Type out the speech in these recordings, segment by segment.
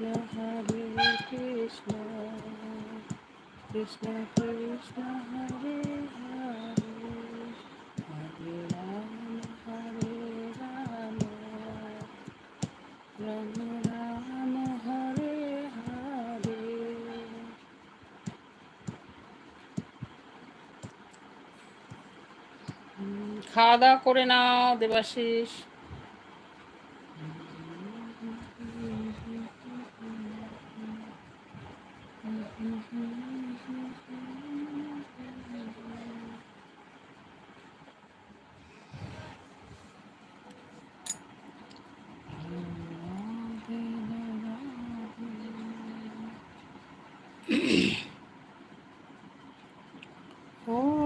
কৃষ্ণ হরে কৃষ্ণ কৃষ্ণ কৃষ্ণ হরে হরে হরে রাম হরে রাম রাম রাম হরে হরে খাওয়া দাওয়া করে নাও, দেবাশিস। ও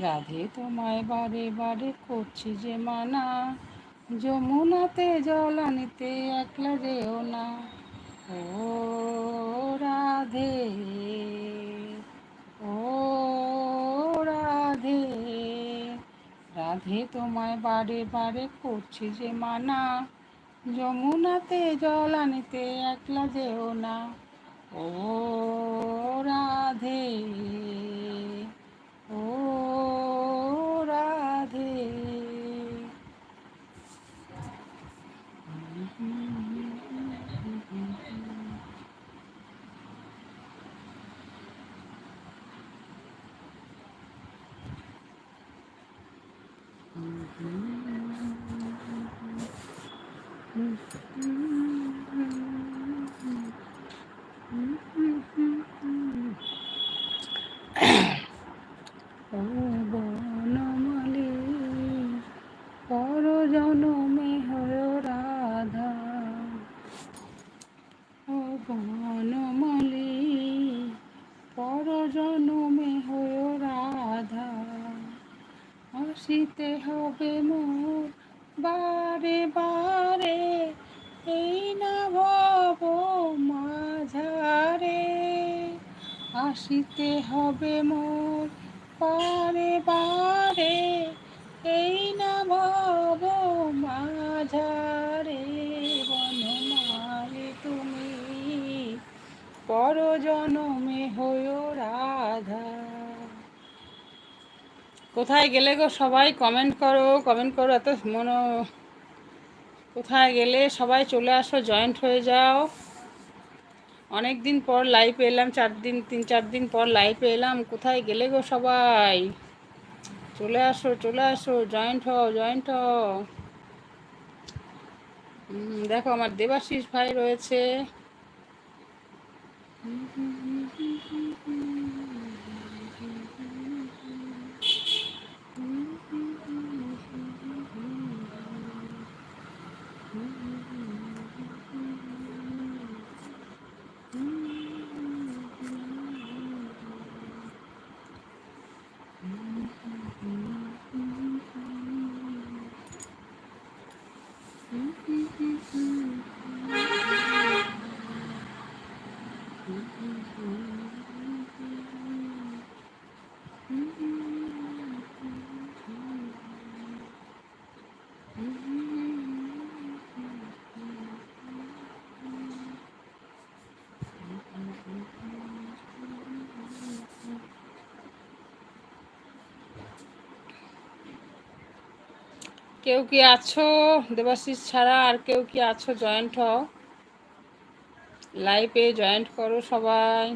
রাধে তোমায় বারে বারে করছি যে মানা। যমুনাতে জল আনিতে একলা যেও না। ও রাধে ও রাধে। রাধে তোমায় বারে বারে করছি যে মানা। যমুনাতে জল আনিতে একলা যেও না। ও রাধে ও রাধে ও বনমালী পর জনমে হয় রাধা ও বনমালী পর জনমে হয় রাধা আসিতে হবে মোর। বারে বারে এই না ভব মাঝারে। আসিতে হবে মোর। বারে বারে এই না ভব মাঝারে। বনমালে তুমি পর জনমে হয়ে রাধা। কোথায় গেলে গো সবাই কমেন্ট করো কমেন্ট করো এত মনো কোথায় গেলে সবাই চলে আসো জয়েন্ট হয়ে যাও। অনেক দিন পর লাইভ এলাম চার দিন তিন চার দিন পর লাইভ এলাম কোথায় গেলে গো সবাই? চলে আসো চলে আসো জয়েন্ট হও জয়েন্ট হও। হুম, দেখো আমার দেবাশিস ভাই রয়েছে। Mm-hmm. কেউ কি আছো? দেবাশিস ছাড়া আর কেউ কি আছো? জয়েন্ট হও। লাইফে জয়েন্ট করো সবাই।